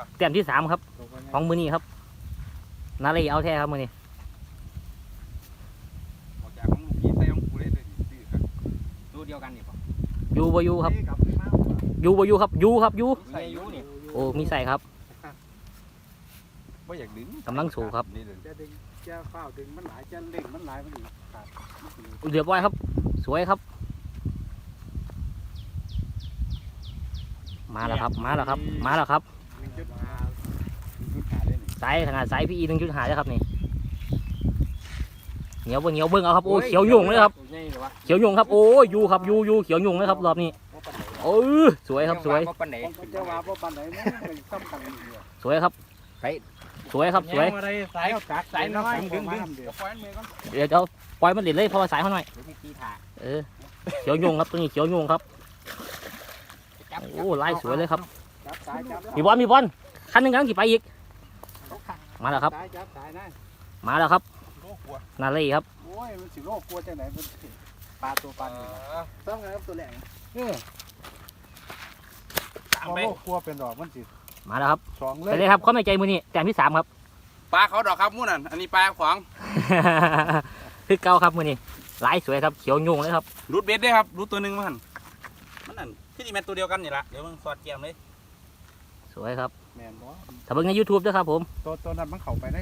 ปะแต้มที่สามครับตัวก็ของมือนี้ครับ นาเลยเอาแท้ครับมือนี้ออกจากของลูกพี่ใส่ของกูเลยเลยซื้อครับตัวเดียวกันนี่ปะอยูบอยูครับนี่กลับขึ้นมาว่ะอยูบอยูครับอยูครับอยูใส่อยูนี่โอ้มีใส่ครับว่าอยากดึงกำลังสูงครับนี่เลยจะดึงจะเฝ้าดึงมันหลายจะเล่งมันหลายมันอีกขาดมันสิเรียบร้อยครับ สวยครับ มาแล้วครับ มาแล้วครับ มาแล้วครับ หนึ่งจุดห้าขึ้นหาได้นี่ไซส์ขนาดไซส์พี่อีหนึ่งจุดหาเลยครับนี่เหนียวเบิ่งเหนียวเบิ่งเอาครับโอ้ยเขียวยุ่งเลยครับใหญ่เลยวะเขียวยุ่งครับโอ้ยยูครับยูยูเขียวยุ่งเลยครับรอบนี้บ่ปานใดโอ้ยสวยครับสวยว่าปันไหนผมจะว่าบ่ปานใดมันเป็นซ้ำกันอยู่อะสวยครับสวยครับสวยอะไรสายกัดสายน้อยดึงดึงเดี๋ยวปล่อยมันมือก่อนเดี๋ยวจะเอาปล่อยมันเด็ดเลยเพราะว่าสายเขาหน่อยเดี๋ยวพี่ตีถ่าเออเขียวยุ่งครับตัวนี้เขียวยุ่งครับจับโอ้ลายสวยเลยครับ จับสายจับมีบอลมีบอลคันหนึ่งกำลังขี่ไปอีก มาแล้วครับ สายจับสายนะมาแล้วครับ โลกลัวนาเล่ครับ โอ้ยมันสิโลกกลัวจังไหนมันสิปลาตัวปลานี่นะต้องไงครับตัวแหลงเออตามพอไปโลกกลัวเป็นดอกมันสิมาแล้วครับสองเลไปยเลยครับข้อไม่ใจมือนี่แต้มที่สามครับ ปลาเขาดอกครับมู่นั่นอันนี้ปลาขวางคือเก้าครับมือนี่ลายสวยครับเขียวยุ่งเลยครับ รูดเบ็ดได้ครับรูดตัวหนึ่งมันมันนั่นที่นี่แม่นตัวเดียวกันนี่ละเดี๋ยวมึงสอดแกมเลย สวยครับ แม่นบ่ถ้าเบิ่งใน YouTube ด้วยครับผม ตัวตัวนั้นมันเข้าไปใน